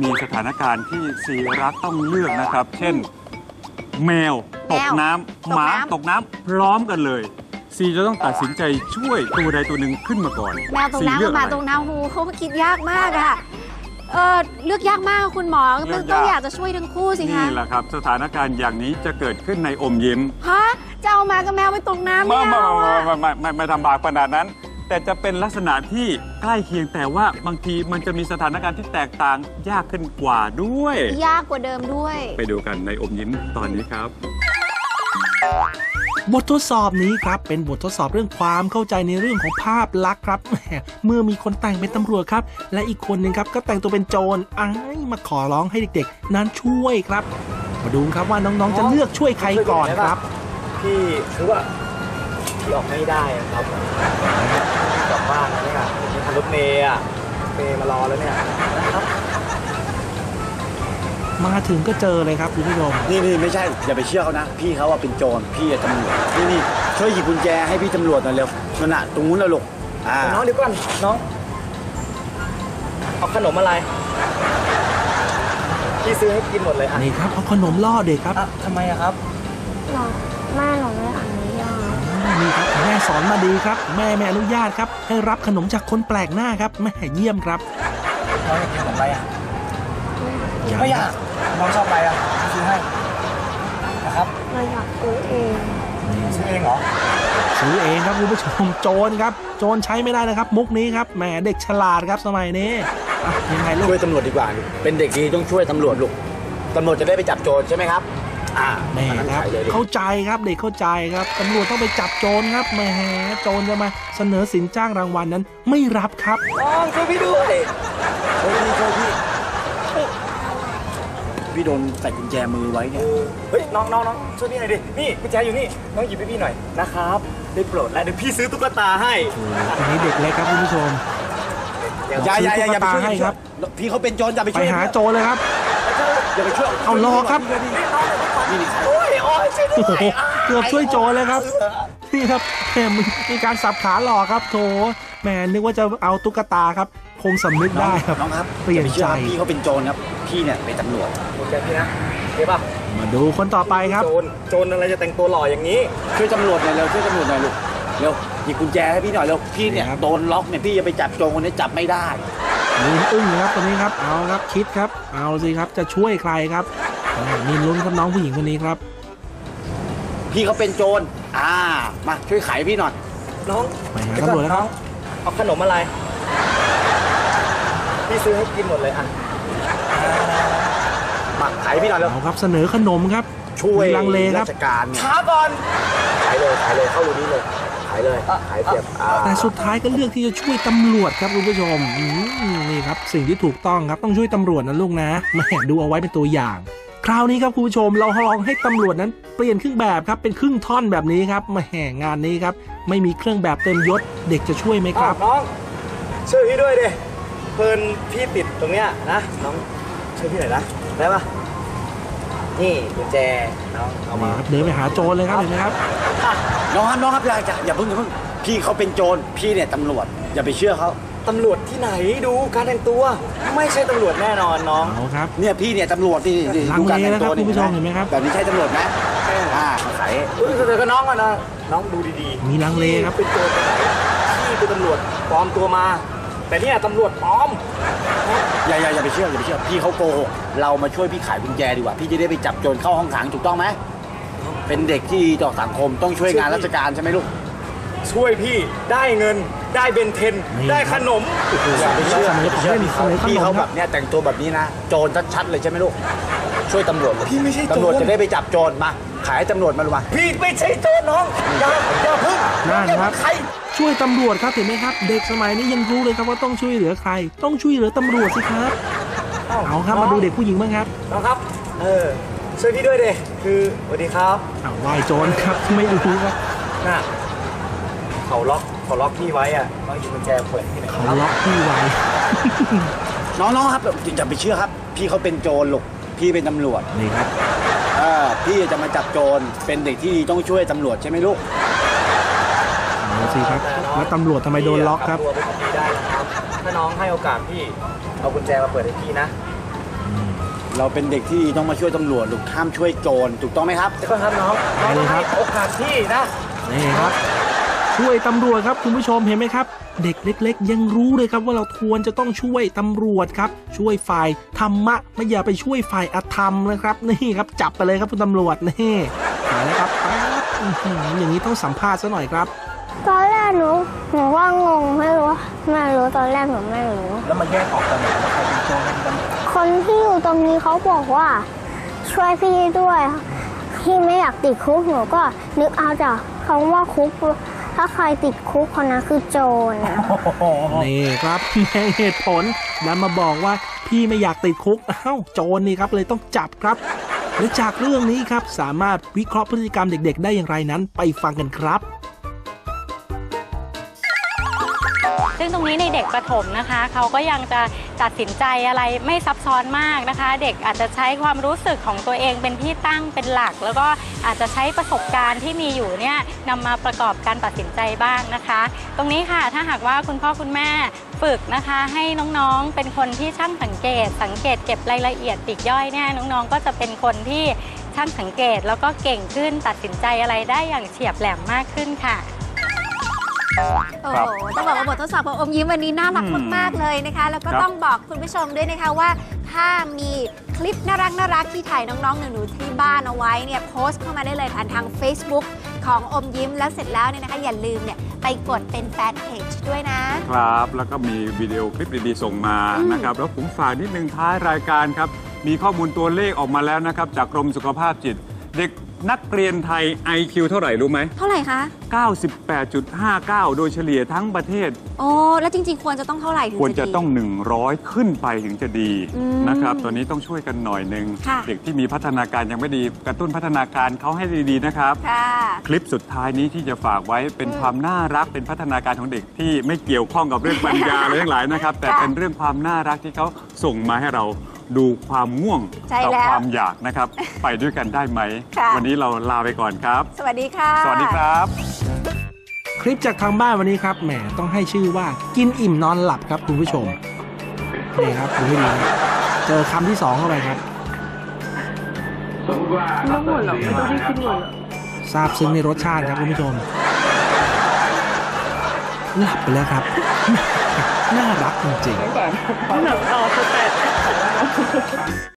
มีสถานการณ์ที่ซีรักต้องเลือกนะครับ เช่น แมวตกน้ำตกหมาน้ำตกน้ำพร้อมกันเลย ซีจะต้องตัดสินใจช่วยตัวใดตัวหนึ่งขึ้นมาก่อนแมวตรงซีน้ำเลืกัอบกหมาอะไรตรงน้ำหูเขาคิดยากมากอะเออเลือกยากมากคุณหมอเลือกยากต้องอยากจะช่วยทั้งคู่สิคะนี่แหละครับ สถานการณ์อย่างนี้จะเกิดขึ้นในอมยิ้มฮะจะเอาหมากับแมวไปตกน้ำไม่ไม่ไม่เอาไม่อะไม่ไม่ไม่ไม่ทำบาปขนาดนั้น แต่จะเป็นลักษณะที่ใกล้เคียงแต่ว่าบางทีมันจะมีสถานการณ์ที่แตกต่างยากขึ้นกว่าด้วย ยากกว่าเดิมด้วย ไปดูกันในอมยิ้มตอนนี้ครับ บททดสอบนี้ครับ เป็นบททดสอบเรื่องความเข้าใจในเรื่องของภาพลักษณ์ครับแหมเมื่อมีคนแต่งเป็นตำรวจครับ และอีกคนหนึ่งครับก็แต่งตัวเป็นโจรอ้ายมาขอร้องให้เด็กๆ นั้นช่วยครับ มาดูครับว่าน้องๆจะเลือกช่วยใครก่อนครับพี่คือว่าพี่ออกไม่ได้อะครับพี่กลั บบ้านแล้วเนี่ยมีทันรถเมย์อะเมย์มารอแล้วเนี่ยนะครับมาถึงก็เจอเลยครับคุณผู้ชมนี่นี่ไม่ใช่อย่าไปเชื่อเขานะ พี่เขาว่าเป็นโจรพี่อะตำรวจนี่นี่ช่วยหยิบกุญแจให้พี่ตำรวจหน่อยเร็วนั่นน่ะตรงนู้นนะลูกอ่าน้องเดี๋ยวก่อนน้องเอาขนมอะไรพี่ซื้อให้กินหมดเลยอะนี่ครับเอาขนมล่อเด็กครับ อะทำไมอะครับหนูแม่หนูไม่อนุญาต นี่ครับแม่สอนมาดีครับ แม่ไม่อนุญาตครับ ให้รับขนมจากคนแปลกหน้าครับแม่เยี่ยมครับน้องอยากกินขนมอะไรอะอย่าไม่อยากน้องชอบอะไรอะพี่ซื้อให้นะครับเราอยากซื้อเองซื้อเองเหรอซื้อเองครับคุณผู้ชมโจรครับ โจรใช้ไม่ได้นะครับ มุกนี้ครับแหมเด็กฉลาดครับสมัยนี้อะยังไงลูกช่วยตำรวจดีกว่าลูกเป็นเด็กดีต้องช่วยตำรวจลูกตำรวจจะได้ไปจับโจรใช่ไหมครับ อ่านี่อันนั้นครับขายเลยลูกเข้าใจครับเด็กเข้าใจครับตำรวจต้องไปจับโจรครับแหมโจรจะมาเสนอสินจ้างรางวัลนั้นไม่รับครับน้องช่วยพี่ด้วยช่วยพี่ช่วยพี่พี่โดนใส่กุญแจมือไว้เนี่ย เฮ้ยน้องน้องน้องช่วยพี่หน่อยดิ นี่กุญแจอยู่นี่ น้องหยิบให้พี่หน่อยนะครับ ได้โปรดแล้วเดี๋ยวพี่ซื้อตุ๊กตาให้อันนี้เด็กเล็กครับคุณผู้ชมอย่าอย่าอย่าอย่าไปช่วยให้อย่าไปช่วยครับ พี่เขาเป็นโจรอย่าไปไปช่วยหาโจรเลยครับ อย่าไปช่วย เอารอครับนี่นี่ โอ้ยโอ้ยช่วยโอ้ด้วโหยเกือบช่วยโจรเลยครับ นี่ครับแหมมีมีการสับขาหลอกครับโถแหมนึกว่าจะเอาตุ๊กตาครับ คงสำนึกได้ครับ น้องครับเปลี่ยนอาไปชื่อใจพี่เขาเป็นโจรครับ พี่เนี่ยเป็นตำรวจกุญแจพี่นะเห็นป่ะมาดูคนต่อไปครับ โจรโจรอะไรจะแต่งตัวหล่ออย่างนี้ ช่วยตำรวจหน่อยเร็ว ช่วยตำรวจหน่อยลูก เร็ว หยิบกุญแจให้พี่หน่อยเร็ว พี่เนี่ยครับ โดนล็อกเนี่ยพี่จะไปจับโจรคนนี้จับไม่ได้ลืมอึ้งเลยครับตัวนี้ครับ เอาครับคิดครับ เอาสิครับจะช่วยใครครับอ่า มีลุ้นครับน้องผู้หญิงคนนี้ครับ พี่เขาเป็นโจร อ่า มาช่วยไขพี่หน่อย น้องไปหาตำรวจแล้วครับ เอาขนมอะไร พี่ซื้อให้กินหมดเลยอะ มาไขพี่หน่อยเร็วเอาครับเสนอขนมครับช่วยมีลังเลครับราชการเนี่ยช้าก่อนไขเลยไขเลยเข้ารูนี้เลยไขเลยไขเสียบอ่าแต่สุดท้ายก็เลือกที่จะช่วยตำรวจครับคุณผู้ชมอืมนี่ครับสิ่งที่ถูกต้องครับต้องช่วยตำรวจนะลูกนะแหม่ดูเอาไว้เป็นตัวอย่าง คราวนี้ครับคุณผู้ชมเราลองให้ตำรวจนั้นเปลี่ยนเครื่องแบบครับเป็นครึ่งท่อนแบบนี้ครับแหม่งานนี้ครับ ไม่มีเครื่องแบบเต็มยศเด็กจะช่วยไหมครับน้องช่วยพี่ด้วยดิเพลินพี่ติดตรงเนี้ยนะน้องช่วยพี่หน่อยนะได้ปะนี่กุญแจน้องเอามานี่ครับเดินไปหาโจรเลยครับเห็นไหมครับน้องครับน้องครับอย่าอย่าอย่าเพิ่งอย่าเพิ่งพี่เขาเป็นโจรพี่เนี่ยตำรวจอย่าไปเชื่อเขา ตำรวจที่ไหนดูการแต่งตัว ไม่ใช่ตำรวจแน่นอนน้องเอาครับ เนี่ยพี่เนี่ยตำรวจนี่นี่ลังเลแล้วครับคุณผู้ชมเห็นไหมครับ แบบนี้ใช่ตำรวจไหมอ่ามาไขเดี๋ยวก็น้องก่อนนะน้องดูดีๆ มีลังเลครับ เป็นโจรไปไหนพี่เป็นตำรวจปลอมตัวมา แต่เนี่ยตำรวจปลอม อย่าอย่าอย่าไปเชื่ออย่าไปเชื่อพี่เขาโกหกเรามาช่วยพี่ขายกุญแจดีกว่า พี่จะได้ไปจับโจรเข้าห้องขังถูกต้องไหมเป็นเด็กที่ต่อสังคมต้องช่วยงานราชการใช่ไหมลูก ช่วยพี่ได้เงินได้เบนเทนนี่ได้ขนมอย่าไปเชื่อเสนอของเล่นเสนอขนมพี่เขาคแบรับบเนี้ยแต่งตัวแบบนี้นะ โจรชัดๆเลยใช่ไหมลูก ช่วยตำรวจพี่ไม่ใช่โจรตำรวจจะได้ไปจับโจรมา ขายให้ตำรวจมาลูกมาพี่ไม่ใช่โจรน้องอย่าอย่าพึ่งนั่นครับใครช่วยตำรวจครับเห็นไหมครับ เด็กสมัยนี้ยังรู้เลยครับว่าต้องช่วยเหลือใคร ต้องช่วยเหลือตำรวจสิครับเอาครับมาดูเด็กผู้หญิงบ้างครับน้องครับ เออช่วยพี่ด้วยเดคือสวัสดีครับเอาไหวโจรครับไม่รู้ครับน่ะ เขาล็อกเขาล็อกพี่ไว้อะต้องหยิบกุญแจเปิดที่ไหนเขาล็อกพี่ไว้ น้องๆครับอย่าไปเชื่อครับ พี่เขาเป็นโจรลูกพี่เป็นตำรวจนี่ครับเออพี่จะมาจับโจรเป็นเด็กที่ต้องช่วยตำรวจใช่ไหมลูกเอาสิครับ แล้วตำรวจทำไมโดนล็อกครับพี่ะกลัตัวเป็นของพี่ได้นะครับถ้าน้องให้โอกาสพี่เอากุญแจมาเปิดให้พี่นะเราเป็นเด็กที่ต้องมาช่วยตำรวจลูกห้ามช่วยโจรถูกต้องไหมครับ เดี๋ยวก่อนครับน้องน้องได้เลยครับให้โอกาสพี่นะ นี่ครับ ช่วยตำรวจครับคุณผู้ชมเห็นไหมครับ เด็กเล็ก ๆ ยังรู้เลยครับว่าเราควรจะต้องช่วยตำรวจครับ ช่วยฝ่ายธรรมะไม่อย่าไปช่วยฝ่ายอธรรมนะครับนี่ครับจับไปเลยครับคุณตำรวจนี่มาแล้วครับปั๊บอื้อหืออย่างนี้ต้องสัมภาษณ์ซะหน่อยครับตอนแรกหนูหนูว่างงไม่รู้ไม่รู้ตอนแรกหนูไม่รู้ แล้วมันแยกออกกันไหนว่าใครเป็นโจรใครเป็นตำรวจคนที่อยู่ตรงนี้เขาบอกว่า ช่วยพี่ด้วยพี่ไม่อยากติดคุกหนูก็นึกเอาจากคำว่าคุก ถ้าใครติดคุกคนนั้นคือโจรนะนี่ครับแม่เหตุผลแล้วมาบอกว่าพี่ไม่อยากติดคุกอ้าวโจรนี่ครับเลยต้องจับครับและจากเรื่องนี้ครับสามารถวิเคราะห์พฤติกรรมเด็ก ๆ ได้อย่างไรนั้นไปฟังกันครับ ซึ่งตรงนี้ในเด็กประถมนะคะ เขาก็ยังจะ ตัดสินใจอะไรไม่ซับซ้อนมากนะคะ เด็กอาจจะใช้ความรู้สึกของตัวเองเป็นที่ตั้งเป็นหลัก แล้วก็อาจจะใช้ประสบการณ์ที่มีอยู่เนี่ยนำมาประกอบการตัดสินใจบ้างนะคะ ตรงนี้ค่ะถ้าหากว่าคุณพ่อคุณแม่ฝึกนะคะ ให้น้องๆเป็นคนที่ช่างสังเกต สังเกตเก็บรายละเอียดปลีกย่อยเนี่ยน้องๆ ก็จะเป็นคนที่ช่างสังเกตแล้วก็เก่งขึ้นตัดสินใจอะไรได้อย่างเฉียบแหลมมากขึ้นค่ะ โอ้โหต้องบอกว่าบททดสอบของอมยิ้มวันนี้น่ารักอืมมากๆเลยนะคะ แล้วก็ครับต้องบอกคุณผู้ชมด้วยนะคะว่า ถ้ามีคลิปน่ารักน่ารักที่ถ่ายน้องๆหนูๆที่บ้านเอาไว้เนี่ยโพสต์เข้ามาได้เลยผ่านทาง Facebook ของอมยิ้มแล้วเสร็จแล้วเนี่ยนะคะอย่าลืมเนี่ยไปกดเป็นแฟนเพจด้วยนะ ครับ แล้วก็มีวิดีโอคลิปดีๆส่งมาอืมนะครับ แล้วผมฝากนิดนึงท้ายรายการครับ มีข้อมูลตัวเลขออกมาแล้วนะครับ จากกรมสุขภาพจิต เด็กนักเรียนไทย IQ เท่าไหร่รู้ไหม เท่าไหร่คะ 98.59 โดยเฉลี่ยทั้งประเทศ โอ้ แล้วจริงๆ ควรจะต้องเท่าไหร่ถึงควรจะดี ต้อง 100 ขึ้นไปถึงจะดีอืมนะครับ ตอนนี้ต้องช่วยกันหน่อยหนึ่งค่ะ เด็กที่มีพัฒนาการยังไม่ดีกระตุ้นพัฒนาการเขาให้ดีๆนะครับ ค่ะ คลิปสุดท้ายนี้ที่จะฝากไว้เป็นความน่ารักเป็นพัฒนาการของเด็กที่ไม่เกี่ยวข้องกับเรื่องปัญญา อะไรทั้งหลายนะครับ แต่ค่ะเป็นเรื่องความน่ารักที่เขาส่งมาให้เรา ดูความง่วงใช่กัแล้วความอยากนะครับ ไปด้วยกันได้ไหม ค่ะ วันนี้เราลาไปก่อนครับ สวัสดีค่ะ สวัสดีครับ คลิปจากทางบ้านวันนี้ครับแหมต้องให้ชื่อว่ากินอิ่มนอนหลับครับคุณผู้ชมนี่ครับดูให้ดีนะเจอคำที่สองเข้าไปครับทราบซึ้งในรสชาติครับคุณผู้ชมหลับไปแล้วครับ น่ารักจริงๆ ハハハハ!